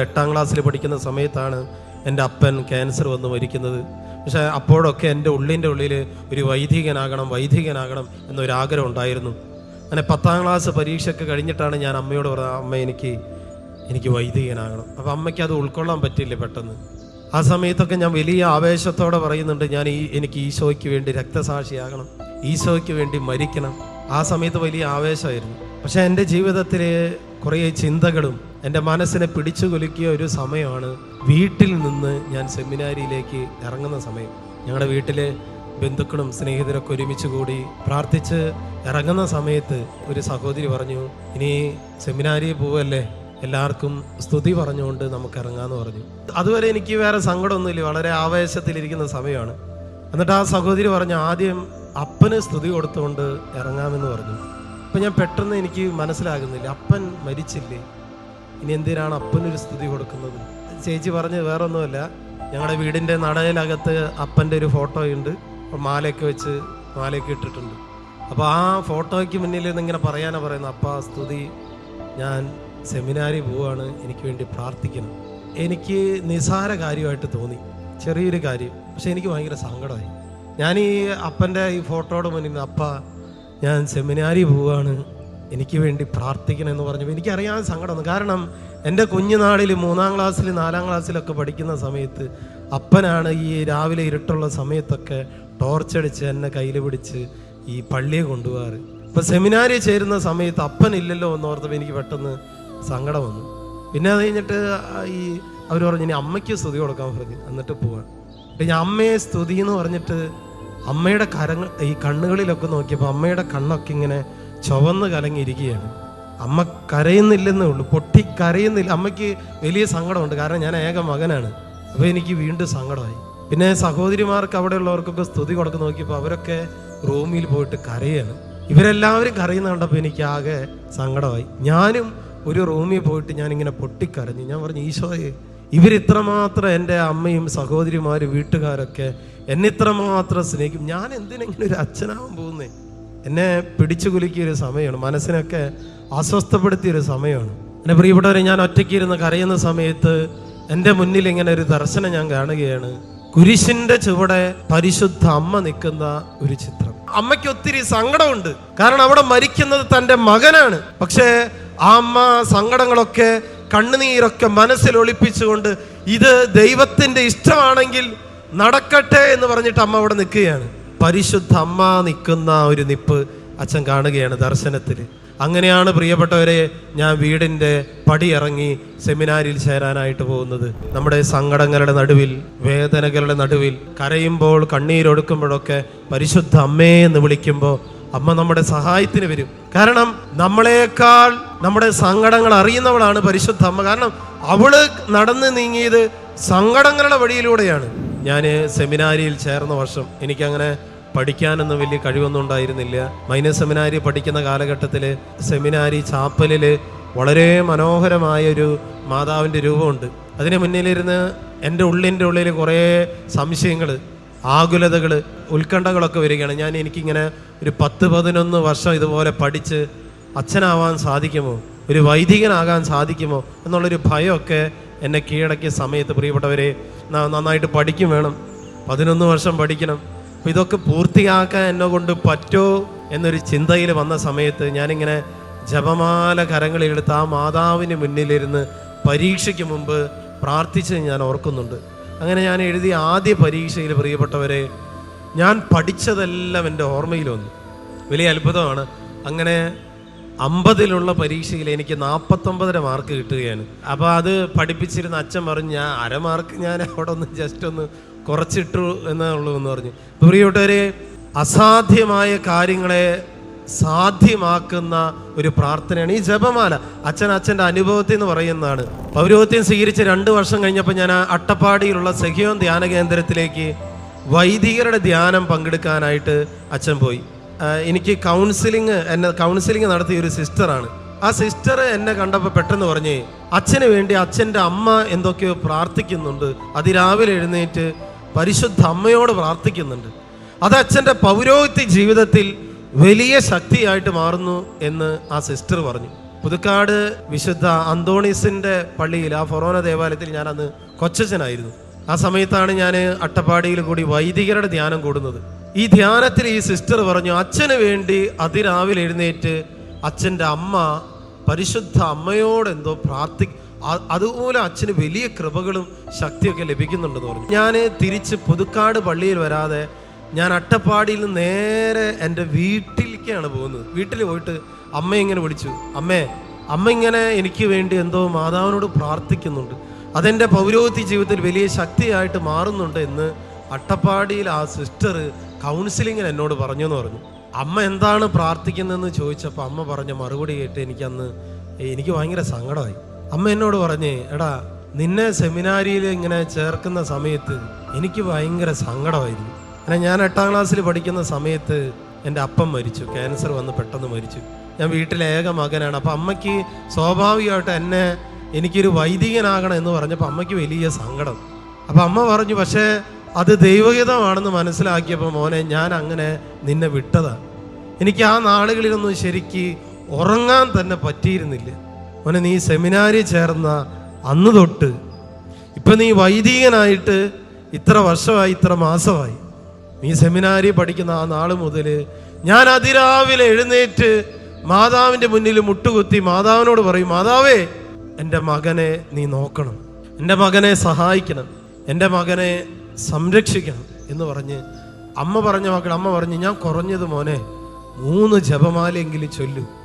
എട്ടാം ക്ലാസ്സിൽ പഠിക്കുന്ന സമയത്താണ് എന്റെ അപ്പൻ ക്യാൻസർ വന്ന് മരിക്കുന്നത്. പക്ഷേ അപ്പോഴൊക്കെ എന്റെ ഉള്ളിന്റെ ഉള്ളിൽ ഒരു വൈദികനാകണം വൈദികനാകണം എന്നൊരാഗ്രഹം ഉണ്ടായിരുന്നു. അങ്ങനെ പത്താം ക്ലാസ് പരീക്ഷയൊക്കെ കഴിഞ്ഞിട്ടാണ് ഞാൻ അമ്മയോട് പറഞ്ഞത് അമ്മ എനിക്ക് എനിക്ക് വൈദികനാകണം. അപ്പോൾ അമ്മയ്ക്ക് അത് ഉൾക്കൊള്ളാൻ പറ്റില്ല പെട്ടെന്ന്. ആ സമയത്തൊക്കെ ഞാൻ വലിയ ആവേശത്തോടെ പറയുന്നുണ്ട് ഞാൻ ഈ എനിക്ക് ഈശോയ്ക്ക് വേണ്ടി രക്തസാക്ഷിയാകണം ഈശോയ്ക്ക് വേണ്ടി മരിക്കണം. ആ സമയത്ത് വലിയ ആവേശമായിരുന്നു. പക്ഷേ എന്റെ ജീവിതത്തിൽ കുറേ ചിന്തകളും എന്റെ മനസ്സിനെ പിടിച്ചു കുലുക്കിയ ഒരു സമയമാണ് വീട്ടിൽ നിന്ന് ഞാൻ സെമിനാരിയിലേക്ക് ഇറങ്ങുന്ന സമയം. ഞങ്ങളുടെ വീട്ടിലെ ബന്ധുക്കളും സ്നേഹിതരൊക്കെ ഒരുമിച്ച് കൂടി പ്രാർത്ഥിച്ച് ഇറങ്ങുന്ന സമയത്ത് ഒരു സഹോദരി പറഞ്ഞു ഇനി സെമിനാരി പോവല്ലേ? എല്ലാവർക്കും സ്തുതി പറഞ്ഞുകൊണ്ട് നമുക്ക് ഇറങ്ങാമെന്ന് പറഞ്ഞു. അതുവരെ എനിക്ക് വേറെ സങ്കടമൊന്നുമില്ല. വളരെ ആവേശത്തിലിരിക്കുന്ന സമയമാണ്. എന്നിട്ട് ആ സഹോദരി പറഞ്ഞു ആദ്യം അപ്പന് സ്തുതി കൊടുത്തുകൊണ്ട് ഇറങ്ങാമെന്ന് പറഞ്ഞു. അപ്പം ഞാൻ പെട്ടെന്ന് എനിക്ക് മനസ്സിലാകുന്നില്ല അപ്പൻ മരിച്ചില്ലേ? ഇനി എന്തിനാണ് അപ്പനൊരു സ്തുതി കൊടുക്കുന്നത്? ചേച്ചി പറഞ്ഞ് വേറൊന്നുമല്ല. ഞങ്ങളുടെ വീടിന്റെ നടയിലകത്ത് അപ്പന്റെ ഒരു ഫോട്ടോ ഉണ്ട് മാലയൊക്കെ വെച്ച് മാലയൊക്കെ ഇട്ടിട്ടുണ്ട്. അപ്പോൾ ആ ഫോട്ടോയ്ക്ക് മുന്നിൽ ഇങ്ങനെ പറയാനാ പറയുന്നത് അപ്പ സ്തുതി ഞാൻ സെമിനാരി പോവാണ്. എനിക്ക് വേണ്ടി പ്രാർത്ഥിക്കണം. എനിക്ക് നിസാര കാര്യമായിട്ട് തോന്നി. ചെറിയൊരു കാര്യം. പക്ഷെ എനിക്ക് ഭയങ്കര സങ്കടമായി. ഞാൻ ഈ അപ്പന്റെ ഈ ഫോട്ടോയുടെ മുന്നിൽ അപ്പ ഞാൻ സെമിനാരി പോവാണ്. എനിക്ക് വേണ്ടി പ്രാർത്ഥിക്കണം എന്ന് പറഞ്ഞു എനിക്കറിയാൻ സങ്കടം കാരണം എന്റെ കുഞ്ഞുനാളിൽ മൂന്നാം ക്ലാസ്സിൽ നാലാം ക്ലാസ്സിലൊക്കെ പഠിക്കുന്ന സമയത്ത് അപ്പനാണ് ഈ രാവിലെ ഇരുട്ടുള്ള സമയത്തൊക്കെ ടോർച്ചടിച്ച് എന്നെ കയ്യിൽ പിടിച്ച് ഈ പള്ളിയെ കൊണ്ടുപോകാറ്. ഇപ്പം സെമിനാരി ചേരുന്ന സമയത്ത് അപ്പനില്ലല്ലോ എന്ന് ഓർത്തപ്പോൾ എനിക്ക് പെട്ടെന്ന് സങ്കടം വന്നു. പിന്നെ അത് കഴിഞ്ഞിട്ട് ഈ അവർ പറഞ്ഞു ഇനി അമ്മയ്ക്ക് സ്തുതി കൊടുക്കാൻ പറഞ്ഞു. എന്നിട്ട് പോവാൻ ഞാൻ അമ്മയെ സ്തുതി എന്ന് പറഞ്ഞിട്ട് അമ്മയുടെ കരങ്ങൾ ഈ കണ്ണുകളിലൊക്കെ നോക്കിയപ്പോൾ അമ്മയുടെ കണ്ണൊക്കെ ഇങ്ങനെ ചുവന്ന് കലങ്ങിയിരിക്കുകയാണ്. അമ്മ കരയുന്നില്ലെന്നേ ഉള്ളൂ. പൊട്ടി കരയുന്നില്ല. അമ്മയ്ക്ക് വലിയ സങ്കടമുണ്ട്. കാരണം ഞാൻ ഏക മകനാണ്. അപ്പോൾ എനിക്ക് വീണ്ടും സങ്കടമായി. പിന്നെ സഹോദരിമാർക്ക് അവിടെ ഉള്ളവർക്കൊക്കെ സ്തുതി കൊടുത്ത് നോക്കിയപ്പോൾ അവരൊക്കെ റൂമിൽ പോയിട്ട് കരയാണ്. ഇവരെല്ലാവരും കരയുന്ന കണ്ടപ്പോൾ എനിക്ക് ആകെ സങ്കടമായി. ഞാനും ഒരു റൂമിൽ പോയിട്ട് ഞാനിങ്ങനെ പൊട്ടിക്കരഞ്ഞു. ഞാൻ പറഞ്ഞു ഈശോയെ ഇവരിത്രമാത്രം എന്റെ അമ്മയും സഹോദരിമാരും വീട്ടുകാരൊക്കെ എന്നെ ഇത്രമാത്രം സ്നേഹിക്കും? ഞാൻ എന്തിനെങ്കിലും ഒരു അച്ഛനാവാൻ പോകുന്നേ? എന്നെ പിടിച്ചു കുലുക്കിയ ഒരു സമയമാണ്. മനസ്സിനൊക്കെ അസ്വസ്ഥപ്പെടുത്തിയൊരു സമയമാണ്. എന്നെ പ്രിയപ്പെട്ടവരെ ഞാൻ ഒറ്റയ്ക്ക് ഇരുന്ന് കരയുന്ന സമയത്ത് എന്റെ മുന്നിൽ ഇങ്ങനെ ഒരു ദർശനം ഞാൻ കാണുകയാണ്. കുരിശിന്റെ ചുവടെ പരിശുദ്ധ അമ്മ നിൽക്കുന്ന ഒരു ചിത്രം. അമ്മയ്ക്ക് ഒത്തിരി സങ്കടമുണ്ട്. കാരണം അവിടെ മരിക്കുന്നത് തന്റെ മകനാണ്. പക്ഷേ ആ അമ്മ സങ്കടങ്ങളൊക്കെ കണ്ണുനീരൊക്കെ മനസ്സിൽ ഒളിപ്പിച്ചുകൊണ്ട് ഇത് ദൈവത്തിന്റെ ഇഷ്ടമാണെങ്കിൽ നടക്കട്ടെ എന്ന് പറഞ്ഞിട്ട് അമ്മ അവിടെ നിൽക്കുകയാണ്. പരിശുദ്ധ അമ്മ നിൽക്കുന്ന ഒരു നിപ്പ് അച്ഛൻ കാണുകയാണ് ദർശനത്തിൽ. അങ്ങനെയാണ് പ്രിയപ്പെട്ടവരെ ഞാൻ വീടിന്റെ പടിയിറങ്ങി സെമിനാരിൽ ചേരാനായിട്ട് പോകുന്നത്. നമ്മുടെ സങ്കടങ്ങളുടെ നടുവിൽ വേദനകളുടെ നടുവിൽ കരയുമ്പോൾ കണ്ണീരൊടുക്കുമ്പോഴൊക്കെ പരിശുദ്ധ അമ്മേ എന്ന് വിളിക്കുമ്പോൾ അമ്മ നമ്മുടെ സഹായത്തിന് വരും. കാരണം നമ്മളെക്കാൾ നമ്മുടെ സങ്കടങ്ങൾ അറിയുന്നവളാണ് പരിശുദ്ധ അമ്മ. കാരണം അവൾ നടന്ന് നീങ്ങിയത് സങ്കടങ്ങളുടെ വഴിയിലൂടെയാണ്. ഞാൻ സെമിനാരിയിൽ ചേർന്ന വർഷം എനിക്കങ്ങനെ പഠിക്കാനൊന്നും വലിയ കഴിവൊന്നും ഉണ്ടായിരുന്നില്ല. മൈനസ് സെമിനാരി പഠിക്കുന്ന കാലഘട്ടത്തിൽ സെമിനാരി ചാപ്പലിൽ വളരെ മനോഹരമായ ഒരു മാതാവിന്റെ രൂപമുണ്ട്. അതിന് മുന്നിലിരുന്ന് എന്റെ ഉള്ളിന്റെ ഉള്ളിൽ കുറേ സംശയങ്ങൾ ആകുലതകൾ ഉത്കണ്ഠകളൊക്കെ വരികയാണ്. ഞാൻ എനിക്കിങ്ങനെ ഒരു പത്ത് പതിനൊന്ന് വർഷം ഇതുപോലെ പഠിച്ച് അച്ഛനാവാൻ സാധിക്കുമോ? ഒരു വൈദികനാകാൻ സാധിക്കുമോ? എന്നുള്ളൊരു ഭയമൊക്കെ എന്നെ കീഴടക്കിയ സമയത്ത് പ്രിയപ്പെട്ടവരെ നന്നായിട്ട് പഠിക്കും വേണം. പതിനൊന്ന് വർഷം പഠിക്കണം. അപ്പം ഇതൊക്കെ പൂർത്തിയാക്കാൻ എന്നെ കൊണ്ട് പറ്റോ എന്നൊരു ചിന്തയിൽ വന്ന സമയത്ത് ഞാനിങ്ങനെ ജപമാല കരങ്ങളിലെടുത്ത് ആ മാതാവിന് മുന്നിലിരുന്ന് പരീക്ഷയ്ക്ക് മുമ്പ് പ്രാർത്ഥിച്ച് ഞാൻ ഓർക്കുന്നുണ്ട്. അങ്ങനെ ഞാൻ എഴുതിയ ആദ്യ പരീക്ഷയിൽ പ്രിയപ്പെട്ടവരെ ഞാൻ പഠിച്ചതെല്ലാം എന്റെ ഓർമ്മയിൽ വന്നു. വലിയ അത്ഭുതമാണ്. അങ്ങനെ അമ്പതിലുള്ള പരീക്ഷയിൽ എനിക്ക് നാൽപ്പത്തൊമ്പതര മാർക്ക് കിട്ടുകയാണ്. അപ്പോൾ അത് പഠിപ്പിച്ചിരുന്ന അച്ഛൻ പറഞ്ഞു ഞാൻ അര മാർക്ക് ഞാൻ അവിടെ ഒന്ന് ജസ്റ്റ് ഒന്ന് കുറച്ചിട്ടു എന്നേ എന്ന് പറഞ്ഞു. പ്രിയോട്ടവരെ അസാധ്യമായ കാര്യങ്ങളെ സാധ്യമാക്കുന്ന ഒരു പ്രാർത്ഥനയാണ് ഈ ജപമാല. അച്ഛൻ അച്ഛന്റെ അനുഭവത്തിൽ എന്ന് പറയുന്നതാണ്. പൗരോഹിത്യം സ്വീകരിച്ച് രണ്ട് വർഷം കഴിഞ്ഞപ്പോൾ ഞാൻ അട്ടപ്പാടിയിലുള്ള സഖിയോൻ ധ്യാന കേന്ദ്രത്തിലേക്ക് വൈദികരുടെ ധ്യാനം പങ്കെടുക്കാനായിട്ട് അച്ഛൻ പോയി. എനിക്ക് കൗൺസിലിംഗ് എന്നെ കൗൺസിലിംഗ് നടത്തിയ ഒരു സിസ്റ്ററാണ്. ആ സിസ്റ്റർ എന്നെ കണ്ടപ്പോൾ പെട്ടെന്ന് പറഞ്ഞേ അച്ഛന് വേണ്ടി അച്ഛന്റെ അമ്മ എന്തൊക്കെയോ പ്രാർത്ഥിക്കുന്നുണ്ട്. അതിരാവിലെ എഴുന്നേറ്റ് പരിശുദ്ധ അമ്മയോട് പ്രാർത്ഥിക്കുന്നുണ്ട്. അത് അച്ഛന്റെ പൗരോഹിത്യ ജീവിതത്തിൽ വലിയ ശക്തിയായിട്ട് മാറുന്നു എന്ന് ആ സിസ്റ്റർ പറഞ്ഞു. പുതുക്കാട് വിശുദ്ധ അന്തോണീസിന്റെ പള്ളിയിൽ ആ ഫൊറോന ദേവാലയത്തിൽ ഞാൻ അന്ന് കൊച്ചനായിരുന്നു ആ സമയത്താണ് ഞാൻ അട്ടപ്പാടിയിൽ കൂടി വൈദികരുടെ ധ്യാനം കൂടുന്നത്. ഈ ധ്യാനത്തിൽ ഈ സിസ്റ്റർ പറഞ്ഞു അച്ഛന് വേണ്ടി അതിരാവിലെ എഴുന്നേറ്റ് അച്ഛന്റെ അമ്മ പരിശുദ്ധ അമ്മയോട് എന്തോ പ്രാർത്ഥി അതുപോലെ അച്ഛന് വലിയ കൃപകളും ശക്തിയൊക്കെ ലഭിക്കുന്നുണ്ടെന്ന് പറഞ്ഞു. ഞാൻ തിരിച്ച് പുതുക്കാട് പള്ളിയിൽ വരാതെ ഞാൻ അട്ടപ്പാടിയിൽ നിന്ന് നേരെ എന്റെ വീട്ടിലേക്കാണ് പോകുന്നത്. വീട്ടിൽ പോയിട്ട് അമ്മ ഇങ്ങനെ വിളിച്ചു. അമ്മേ അമ്മ ഇങ്ങനെ എനിക്ക് വേണ്ടി എന്തോ മാതാവിനോട് പ്രാർത്ഥിക്കുന്നുണ്ട്. അതെന്റെ പൗരോഹിത്യ ജീവിതത്തിൽ വലിയ ശക്തിയായിട്ട് മാറുന്നുണ്ട് എന്ന് അട്ടപ്പാടിയിൽ ആ സിസ്റ്റർ കൗൺസിലിങ്ങിന് എന്നോട് പറഞ്ഞു എന്ന് പറഞ്ഞു. അമ്മ എന്താണ് പ്രാർത്ഥിക്കുന്നതെന്ന് ചോദിച്ചപ്പോൾ അമ്മ പറഞ്ഞ മറുപടി കേട്ട് എനിക്കന്ന് എനിക്ക് ഭയങ്കര സങ്കടമായി. അമ്മ എന്നോട് പറഞ്ഞേ എടാ നിന്നെ സെമിനാരിയിൽ ഇങ്ങനെ ചേർക്കുന്ന സമയത്ത് എനിക്ക് ഭയങ്കര സങ്കടമായിരുന്നു. അങ്ങനെ ഞാൻ എട്ടാം ക്ലാസ്സിൽ പഠിക്കുന്ന സമയത്ത് എന്റെ അപ്പം മരിച്ചു ക്യാൻസർ വന്ന് പെട്ടെന്ന് മരിച്ചു. ഞാൻ വീട്ടിലെ ഏക മകനാണ്. അപ്പം അമ്മയ്ക്ക് സ്വാഭാവികമായിട്ട് എന്നെ എനിക്കൊരു വൈദികനാകണം എന്ന് പറഞ്ഞപ്പോൾ അമ്മയ്ക്ക് വലിയ സങ്കടം. അപ്പം അമ്മ പറഞ്ഞു പക്ഷേ അത് ദൈവഹിതമാണെന്ന് മനസ്സിലാക്കിയപ്പോൾ മോനെ ഞാൻ അങ്ങനെ നിന്നെ വിട്ടതാണ് എനിക്ക് ആ നാളുകളിലൊന്നും ശരിക്ക് ഉറങ്ങാൻ തന്നെ പറ്റിയിരുന്നില്ല. മോനെ നീ സെമിനാരി ചേർന്ന അന്ന് തൊട്ട് ഇപ്പം നീ വൈദികനായിട്ട് ഇത്ര വർഷമായി ഇത്ര മാസമായി. നീ സെമിനാരി പഠിക്കുന്ന ആ നാൾ മുതൽ ഞാൻ അതിരാവിലെ എഴുന്നേറ്റ് മാതാവിന്റെ മുന്നിൽ മുട്ടുകുത്തി മാതാവിനോട് പറയും മാതാവേ എന്റെ മകനെ നീ നോക്കണം. എന്റെ മകനെ സഹായിക്കണം. എന്റെ മകനെ സംരക്ഷിക്കണം. എന്ന് പറഞ്ഞ് അമ്മ പറഞ്ഞ മക്കൾ അമ്മ പറഞ്ഞ് ഞാൻ കുറഞ്ഞത് മോനെ മൂന്ന് ജപമാലയെങ്കിലും ചൊല്ലു.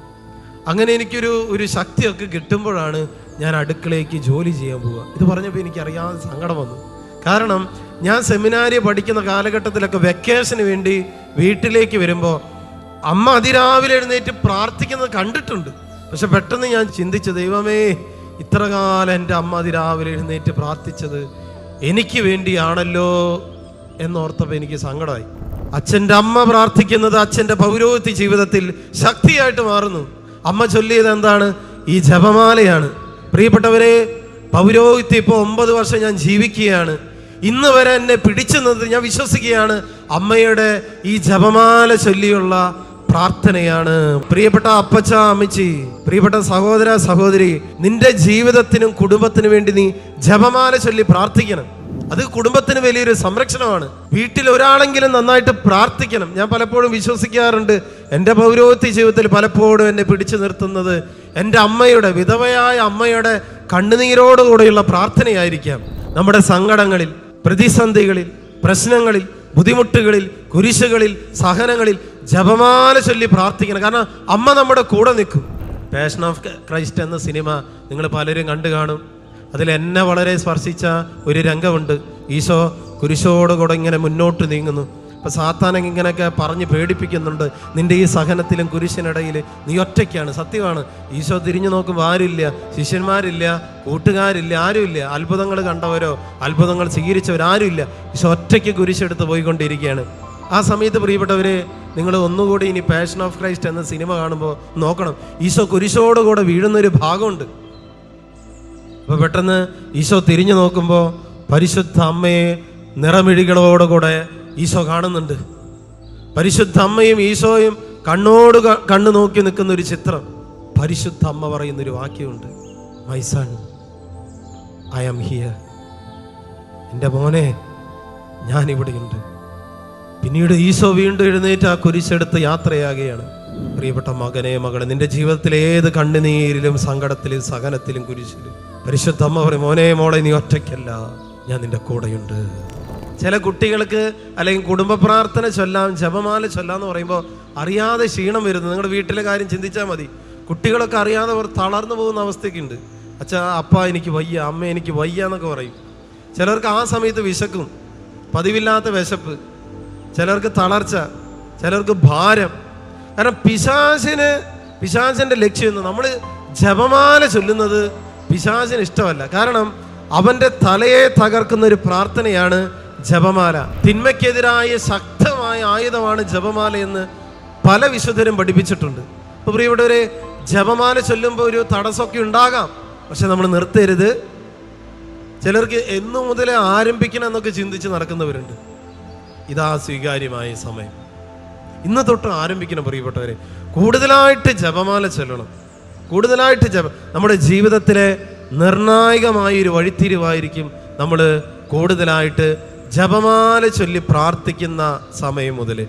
അങ്ങനെ എനിക്കൊരു ഒരു ശക്തിയൊക്കെ കിട്ടുമ്പോഴാണ് ഞാൻ അടുക്കളയ്ക്ക് ജോലി ചെയ്യാൻ പോവുക. ഇത് പറഞ്ഞപ്പോൾ എനിക്കറിയാതെ സങ്കടം വന്നു. കാരണം ഞാൻ സെമിനാരി പഠിക്കുന്ന കാലഘട്ടത്തിലൊക്കെ വെക്കേഷന് വേണ്ടി വീട്ടിലേക്ക് വരുമ്പോൾ അമ്മ അതിരാവിലെ എഴുന്നേറ്റ് പ്രാർത്ഥിക്കുന്നത് കണ്ടിട്ടുണ്ട്. പക്ഷെ പെട്ടെന്ന് ഞാൻ ചിന്തിച്ചു ദൈവമേ ഇത്ര കാലം എന്റെ അമ്മ അതിരാവിലെ എഴുന്നേറ്റ് പ്രാർത്ഥിച്ചത് എനിക്ക് വേണ്ടിയാണല്ലോ എന്നോർത്തപ്പോൾ എനിക്ക് സങ്കടമായി. അച്ഛന്റെ അമ്മ പ്രാർത്ഥിക്കുന്നത് അച്ഛന്റെ പൗരോഹിത്യ ജീവിതത്തിൽ ശക്തിയായിട്ട് മാറുന്നു. അമ്മ ചൊല്ലിയത് എന്താണ്? ഈ ജപമാലയാണ്. പ്രിയപ്പെട്ടവരെ പൗരോഹിത്യം ഇപ്പോൾ ഒമ്പത് വർഷം ഞാൻ ജീവിക്കുകയാണ്. ഇന്ന് വരെ എന്നെ പിടിച്ചു നിന്നത് ഞാൻ വിശ്വസിക്കുകയാണ്. അമ്മയുടെ ഈ ജപമാല ചൊല്ലിയുള്ള പ്രാർത്ഥനയാണ്. പ്രിയപ്പെട്ട അപ്പച്ച അമ്മച്ചി പ്രിയപ്പെട്ട സഹോദര സഹോദരി നിന്റെ ജീവിതത്തിനും കുടുംബത്തിനും വേണ്ടി നീ ജപമാല ചൊല്ലി പ്രാർത്ഥിക്കണം. അത് കുടുംബത്തിന് വലിയൊരു സംരക്ഷണമാണ്. വീട്ടിൽ ഒരാളെങ്കിലും നന്നായിട്ട് പ്രാർത്ഥിക്കണം. ഞാൻ പലപ്പോഴും വിശ്വസിക്കാറുണ്ട് എന്റെ പൗരോഹിത്യ ജീവിതത്തിൽ പലപ്പോഴും എന്നെ പിടിച്ചു നിർത്തുന്നത് എന്റെ അമ്മയുടെ വിധവയായ അമ്മയുടെ കണ്ണുനീരോടുകൂടെയുള്ള പ്രാർത്ഥനയായിരിക്കാം. നമ്മുടെ സങ്കടങ്ങളിൽ പ്രതിസന്ധികളിൽ പ്രശ്നങ്ങളിൽ ബുദ്ധിമുട്ടുകളിൽ കുരിശുകളിൽ സഹനങ്ങളിൽ ജപമാല ചൊല്ലി പ്രാർത്ഥിക്കണം. കാരണം അമ്മ നമ്മുടെ കൂടെ നിൽക്കും. പാഷൻ ഓഫ് ക്രൈസ്റ്റ് എന്ന സിനിമ നിങ്ങൾ പലരും കണ്ടു കാണും. അതിൽ എന്നെ വളരെ സ്പർശിച്ച ഒരു രംഗമുണ്ട്. ഈശോ കുരിശോട് കുരിശോടുകൂടെ ഇങ്ങനെ മുന്നോട്ട് നീങ്ങുന്നു. അപ്പം സാത്താനം ഇങ്ങനെയൊക്കെ പറഞ്ഞ് പേടിപ്പിക്കുന്നുണ്ട്. നിന്റെ ഈ സഹനത്തിലും കുരിശിനിടയിൽ നീ ഒറ്റയ്ക്കാണ്. സത്യമാണ്. ഈശോ തിരിഞ്ഞു നോക്കുമ്പോൾ ആരുമില്ല. ശിഷ്യന്മാരില്ല. കൂട്ടുകാരില്ല. ആരുമില്ല. അത്ഭുതങ്ങൾ കണ്ടവരോ? അത്ഭുതങ്ങൾ സ്വീകരിച്ചവരാരുമില്ല ഈശോ ഒറ്റയ്ക്ക് കുരിശെടുത്ത് പോയിക്കൊണ്ടിരിക്കുകയാണ്. ആ സമയത്ത് പ്രിയപ്പെട്ടവരെ നിങ്ങൾ ഒന്നുകൂടി ഇനി പാഷൻ ഓഫ് ക്രൈസ്റ്റ് എന്ന സിനിമ കാണുമ്പോൾ നോക്കണം. ഈശോ കുരിശോടുകൂടെ വീഴുന്നൊരു ഭാഗമുണ്ട്. അപ്പൊ പെട്ടെന്ന് ഈശോ തിരിഞ്ഞു നോക്കുമ്പോൾ പരിശുദ്ധ അമ്മയെ നിറമിഴികളോടുകൂടെ ഈശോ കാണുന്നുണ്ട്. പരിശുദ്ധ അമ്മയും ഈശോയും കണ്ണോട് കണ്ണു നോക്കി നിൽക്കുന്ന ഒരു ചിത്രം. പരിശുദ്ധ അമ്മ പറയുന്നൊരു വാക്യമുണ്ട്. My son I am here എന്റെ മോനെ ഞാൻ ഇവിടെയുണ്ട് പിന്നീട് ഈശോ വീണ്ടും എഴുന്നേറ്റ് ആ കുരിശെടുത്ത് യാത്രയാകുകയാണ്. പ്രിയപ്പെട്ട മകനെ മകളെ നിന്റെ ജീവിതത്തിലെ ഏത് കണ്ണുനീരിലും സങ്കടത്തിലും സഹനത്തിലും കുരിശിലും പരിശുദ്ധ അമ്മ പറയും മോനെ മോളെ നീ ഒറ്റയ്ക്കല്ല. ഞാൻ നിന്റെ കൂടെയുണ്ട്. ചില കുട്ടികൾക്ക് അല്ലെങ്കിൽ കുടുംബ പ്രാർത്ഥന ചൊല്ലാം ജപമാല ചൊല്ലാം എന്ന് പറയുമ്പോൾ അറിയാതെ ക്ഷീണം വരുന്നു. നിങ്ങളുടെ വീട്ടിലെ കാര്യം ചിന്തിച്ചാൽ മതി. കുട്ടികളൊക്കെ അറിയാതെ അവർ തളർന്നു പോകുന്ന അവസ്ഥയ്ക്കുണ്ട് അച്ഛാ അപ്പ എനിക്ക് വയ്യ അമ്മ എനിക്ക് വയ്യ എന്നൊക്കെ പറയും. ചിലർക്ക് ആ സമയത്ത് വിശക്കും. പതിവില്ലാത്ത വിശപ്പ്. ചിലർക്ക് തളർച്ച. ചിലർക്ക് ഭാരം. കാരണം പിശാചിന് പിശാസിന്റെ ലക്ഷ്യം നമ്മൾ ജപമാല ചൊല്ലുന്നത് പിശാചിന് ഇഷ്ടമല്ല. കാരണം അവന്റെ തലയെ തകർക്കുന്ന ഒരു പ്രാർത്ഥനയാണ് ജപമാല. തിന്മയ്ക്കെതിരായ ശക്തമായ ആയുധമാണ് ജപമാല എന്ന് പല വിശുദ്ധരും പഠിപ്പിച്ചിട്ടുണ്ട്. അപ്പോൾ പ്രിയപ്പെട്ടവരെ ജപമാല ചൊല്ലുമ്പോൾ ഒരു തടസ്സമൊക്കെ ഉണ്ടാകാം. പക്ഷെ നമ്മൾ നിർത്തരുത്. ചിലർക്ക് എന്നു മുതലേ ആരംഭിക്കണം എന്നൊക്കെ ചിന്തിച്ച് നടക്കുന്നവരുണ്ട്. ഇതാ സ്വീകാര്യമായ സമയം. ഇന്ന് തൊട്ട് ആരംഭിക്കണം പ്രിയപ്പെട്ടവരെ. കൂടുതലായിട്ട് ജപമാല ചൊല്ലണം. കൂടുതലായിട്ട് നമ്മുടെ ജീവിതത്തിലെ നിർണായകമായൊരു വഴിത്തിരിവായിരിക്കും നമ്മൾ കൂടുതലായിട്ട് ജപമാല ചൊല്ലി പ്രാർത്ഥിക്കുന്ന സമയം മുതൽ